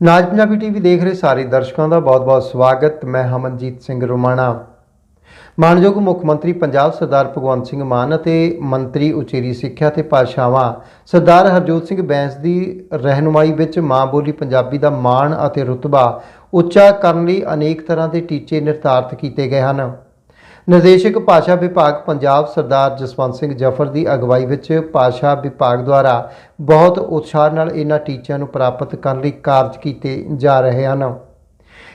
ਨਾਜ Punjabi TV ਦੇਖ ਰਹੇ ਸਾਰੇ ਦਰਸ਼ਕਾਂ ਦਾ ਬਹੁਤ-ਬਹੁਤ ਸਵਾਗਤ। ਮੈਂ ਹਮਨਜੀਤ ਸਿੰਘ ਰੋਮਾਣਾ। ਮਾਨਯੋਗ ਮੁੱਖ ਮੰਤਰੀ ਪੰਜਾਬ ਸਰਦਾਰ ਭਗਵੰਤ ਸਿੰਘ ਮਾਨ ਅਤੇ ਮੰਤਰੀ ਉਚੇਰੀ ਸਿੱਖਿਆ ਤੇ ਭਾਸ਼ਾਵਾਂ ਸਰਦਾਰ ਹਰਜੋਤ ਸਿੰਘ ਬੈਂਸ ਦੀ ਰਹਿਨੁਮਾਈ ਵਿੱਚ ਮਾਂ ਬੋਲੀ ਪੰਜਾਬੀ ਦਾ ਮਾਣ ਅਤੇ ਰੁਤਬਾ ਉੱਚਾ ਕਰਨ ਲਈ ਅਨੇਕ ਤਰ੍ਹਾਂ ਦੇ ਟੀਚੇ ਨਿਰਧਾਰਤ ਕੀਤੇ ਗਏ ਹਨ। ਨਿਰਦੇਸ਼ਕ ਭਾਸ਼ਾ ਵਿਭਾਗ ਪੰਜਾਬ ਸਰਦਾਰ ਜਸਵੰਤ ਸਿੰਘ ਜਫਰ ਦੀ ਅਗਵਾਈ ਵਿੱਚ ਭਾਸ਼ਾ ਵਿਭਾਗ ਦੁਆਰਾ ਬਹੁਤ ਉਤਸ਼ਾਹ ਨਾਲ ਇਹਨਾਂ ਟੀਚਿਆਂ ਨੂੰ ਪ੍ਰਾਪਤ ਕਰਨ ਲਈ ਕਾਰਜ ਕੀਤੇ ਜਾ ਰਹੇ ਹਨ।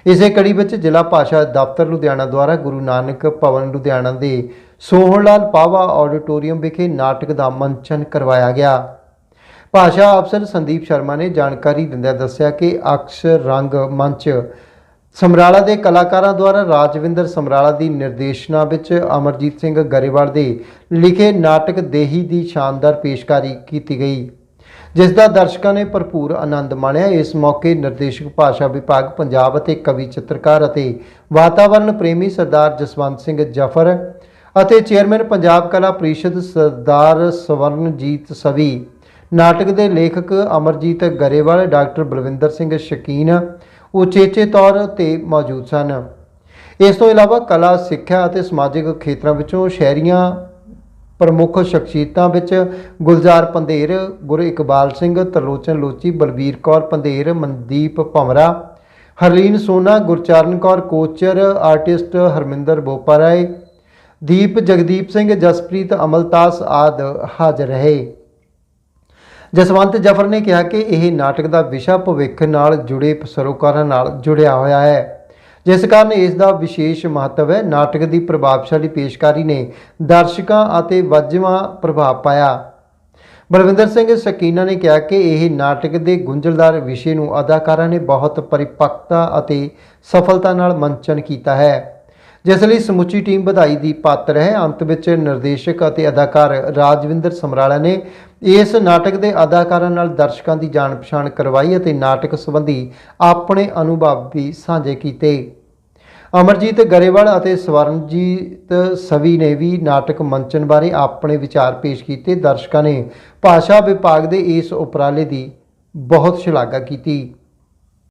ਇਸੇ ਕੜੀ ਵਿੱਚ ਜ਼ਿਲ੍ਹਾ ਭਾਸ਼ਾ ਦਫ਼ਤਰ ਲੁਧਿਆਣਾ ਦੁਆਰਾ ਗੁਰੂ ਨਾਨਕ ਭਵਨ ਲੁਧਿਆਣਾ ਦੇ ਸੋਹਣ ਲਾਲ ਪਾਵਾ ਆਡੀਟੋਰੀਅਮ ਵਿਖੇ ਨਾਟਕ ਦਾ ਮੰਚਨ ਕਰਵਾਇਆ ਗਿਆ। ਭਾਸ਼ਾ ਅਫਸਰ ਸੰਦੀਪ ਸ਼ਰਮਾ ਨੇ ਜਾਣਕਾਰੀ ਦਿੰਦਿਆਂ ਦੱਸਿਆ ਕਿ ਅਕਸ਼ਰ ਰੰਗ ਮੰਚ ਸਮਰਾਲਾ ਦੇ ਕਲਾਕਾਰਾਂ ਦੁਆਰਾ ਰਾਜਵਿੰਦਰ ਸਮਰਾਲਾ ਦੀ ਨਿਰਦੇਸ਼ਨਾ ਵਿੱਚ ਅਮਰਜੀਤ ਸਿੰਘ ਗਰੇਵਾਲ ਦੇ ਲਿਖੇ ਨਾਟਕ ਦੇਹੀ ਦੀ ਸ਼ਾਨਦਾਰ ਪੇਸ਼ਕਾਰੀ ਕੀਤੀ ਗਈ, ਜਿਸ ਦਾ ਦਰਸ਼ਕਾਂ ਨੇ ਭਰਪੂਰ ਆਨੰਦ ਮਾਣਿਆ। ਇਸ ਮੌਕੇ ਨਿਰਦੇਸ਼ਕ ਭਾਸ਼ਾ ਵਿਭਾਗ, ਪੰਜਾਬ ਅਤੇ ਕਵੀ ਚਿੱਤਰਕਾਰ ਅਤੇ ਵਾਤਾਵਰਣ ਪ੍ਰੇਮੀ ਸਰਦਾਰ ਜਸਵੰਤ ਸਿੰਘ ਜਫਰ ਅਤੇ ਚੇਅਰਮੈਨ ਪੰਜਾਬ ਕਲਾ ਪ੍ਰੀਸ਼ਦ ਸਰਦਾਰ ਸਵਰਨਜੀਤ ਸਵੀ ਨਾਟਕ ਦੇ ਲੇਖਕ ਅਮਰਜੀਤ ਗਰੇਵਾਲ, ਡਾਕਟਰ ਬਲਵਿੰਦਰ ਸਿੰਘ ਸ਼ਕੀਨ ਉਚੇਚੇ ਤੌਰ ਤੇ ਮੌਜੂਦ ਸਨ। ਇਸ ਤੋਂ ਇਲਾਵਾ ਕਲਾ, ਸਿੱਖਿਆ ਅਤੇ ਸਮਾਜਿਕ ਖੇਤਰਾਂ ਵਿੱਚੋਂ ਸ਼ਹਿਰੀਆਂ ਪ੍ਰਮੁੱਖ ਸ਼ਖਸੀਅਤਾਂ ਵਿੱਚ ਗੁਲਜ਼ਾਰ ਪੰਧੇਰ, ਗੁਰ ਇਕਬਾਲ ਸਿੰਘ, ਤਰਲੋਚਨ ਲੋਚੀ, ਬਲਬੀਰ ਕੌਰ ਪੰਧੇਰ, ਮਨਦੀਪ ਭਮਰਾ ਹਰਲੀਨ ਸੋਨਾ, ਗੁਰਚਰਨ ਕੌਰ ਕੋਚਰ, ਆਰਟਿਸਟ ਹਰਮਿੰਦਰ ਬੋਪਾਰਾਏ, ਦੀਪ ਜਗਦੀਪ ਸਿੰਘ, ਜਸਪ੍ਰੀਤ ਅਮਲਤਾਸ ਆਦ ਹਾਜ਼ਰ ਰਹੇ। ਜਸਵੰਤ ਜਫਰ ਨੇ ਕਿਹਾ ਕਿ ਇਹ ਨਾਟਕ ਦਾ ਵਿਸ਼ਾ ਭਵਿੱਖ ਨਾਲ ਜੁੜੇ ਸਰੋਕਾਰਾਂ ਨਾਲ ਜੁੜਿਆ ਹੋਇਆ ਹੈ। ਜਿਸ ਕਾਰਨ ਇਸ ਦਾ ਵਿਸ਼ੇਸ਼ ਮਹੱਤਵ ਹੈ। ਨਾਟਕ ਦੀ ਪ੍ਰਭਾਵਸ਼ਾਲੀ ਪੇਸ਼ਕਾਰੀ ਨੇ ਦਰਸ਼ਕਾਂ ਅਤੇ ਵੱਜਵਾਂ ਪ੍ਰਭਾਵ ਪਾਇਆ। ਬਲਵਿੰਦਰ ਸਿੰਘ ਸਕੀਨਾ ਨੇ ਕਿਹਾ ਕਿ ਇਹ ਨਾਟਕ ਦੇ ਗੁੰਝਲਦਾਰ ਵਿਸ਼ੇ ਨੂੰ ਅਦਾਕਾਰਾਂ ਨੇ ਬਹੁਤ ਪਰਿਪੱਕਤਾ ਅਤੇ ਸਫਲਤਾ ਨਾਲ ਮੰਚਨ ਕੀਤਾ ਹੈ। ਜਿਸ ਲਈ ਸਮੁੱਚੀ ਟੀਮ ਵਧਾਈ ਦੀ ਪਾਤਰ ਹੈ। ਅੰਤ ਵਿੱਚ ਨਿਰਦੇਸ਼ਕ ਅਤੇ ਅਦਾਕਾਰ ਰਾਜਵਿੰਦਰ ਸਮਰਾਲਾ ਨੇ ਇਸ ਨਾਟਕ ਦੇ ਅਦਾਕਾਰਾਂ ਨਾਲ ਦਰਸ਼ਕਾਂ ਦੀ ਜਾਣ ਪਛਾਣ ਕਰਵਾਈ ਅਤੇ ਨਾਟਕ ਸੰਬੰਧੀ ਆਪਣੇ ਅਨੁਭਵ ਵੀ ਸਾਂਝੇ ਕੀਤੇ। ਅਮਰਜੀਤ ਗਰੇਵਾਲ ਅਤੇ ਸਵਰਨਜੀਤ ਸਵੀ ਨੇ ਵੀ ਨਾਟਕ ਮੰਚਨ ਬਾਰੇ ਆਪਣੇ ਵਿਚਾਰ ਪੇਸ਼ ਕੀਤੇ। ਦਰਸ਼ਕਾਂ ਨੇ ਭਾਸ਼ਾ ਵਿਭਾਗ ਦੇ ਇਸ ਉਪਰਾਲੇ ਦੀ ਬਹੁਤ ਸ਼ਲਾਘਾ ਕੀਤੀ।